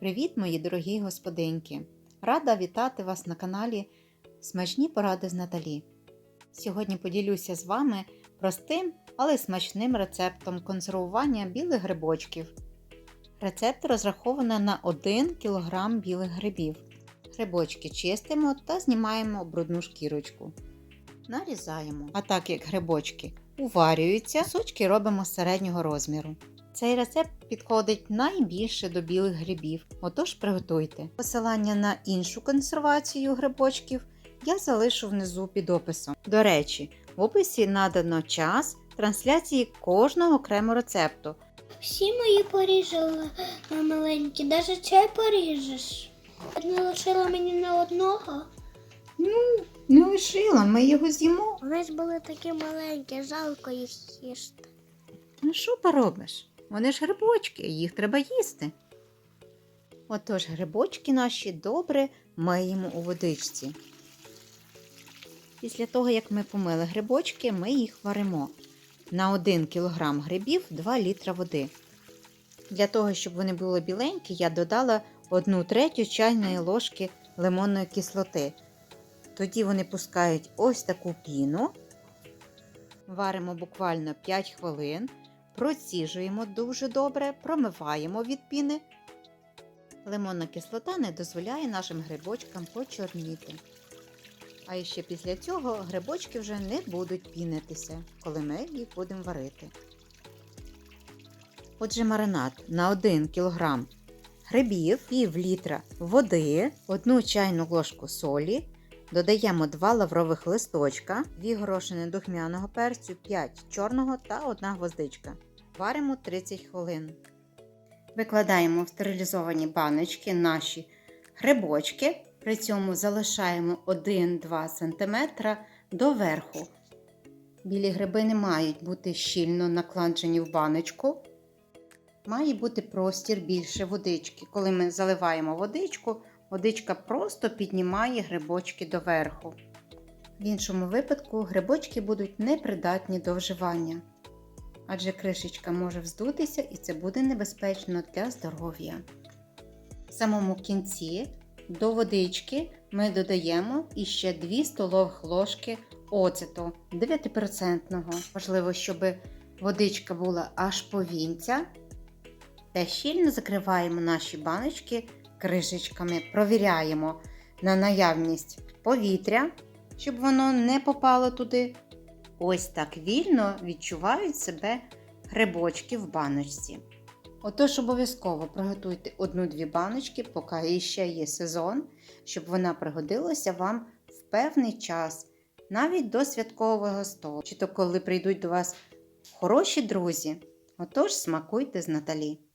Привіт, мої дорогі господинки! Рада вітати вас на каналі Смачні поради з Наталі. Сьогодні поділюся з вами простим, але смачним рецептом консервування білих грибочків. Рецепт розраховано на 1 кг білих грибів. Грибочки чистимо та знімаємо брудну шкірочку. Нарізаємо. А так як грибочки уварюються, сучки робимо середнього розміру. Цей рецепт підходить найбільше до білих грибів, отож приготуйте. Посилання на іншу консервацію грибочків я залишу внизу під описом. До речі, в описі надано час трансляції кожного окремо рецепту. Всі мої поріжали на маленькі, навіть чай поріжеш. Не лишила мені не одного. Ну, Не лишила, ми його з'їмо. Вони ж були такі маленькі, жалко їх їсти. Ну що поробиш? Вони ж грибочки, їх треба їсти. Отож, грибочки наші добре миємо у водичці. Після того, як ми помили грибочки, ми їх варимо. На 1 кг грибів 2 літра води. Для того, щоб вони були біленькі, я додала 1 третю чайної ложки лимонної кислоти. Тоді вони пускають ось таку піну. Варимо буквально 5 хвилин. Проціжуємо дуже добре, промиваємо від піни. Лимонна кислота не дозволяє нашим грибочкам почорніти. А ще після цього грибочки вже не будуть пінитися, коли ми їх будемо варити. Отже, маринад на 1 кг грибів, пів літра води, 1 чайну ложку солі, додаємо 2 лаврових листочка, 2 горошини духмяного перцю, 5 чорного та 1 гвоздичка. Варимо 30 хвилин. Викладаємо в стерилізовані баночки наші грибочки, при цьому залишаємо 1-2 см доверху. Білі гриби не мають бути щільно накладжені в баночку. Має бути простір більше водички. Коли ми заливаємо водичку, водичка просто піднімає грибочки доверху. В іншому випадку грибочки будуть непридатні до вживання адже кришечка може вздутися і це буде небезпечно для здоров'я. В самому кінці до водички ми додаємо іще 2 столових ложки оцету 9%. Важливо, щоб водичка була аж по вінця. Та щільно закриваємо наші баночки кришечками, провіряємо на наявність повітря, щоб воно не попало туди. Ось так вільно відчувають себе грибочки в баночці. Отож, обов'язково приготуйте одну-дві баночки, поки ще є сезон, щоб вона пригодилася вам в певний час, навіть до святкового столу, чи то коли прийдуть до вас хороші друзі. Отож, смакуйте з Наталі.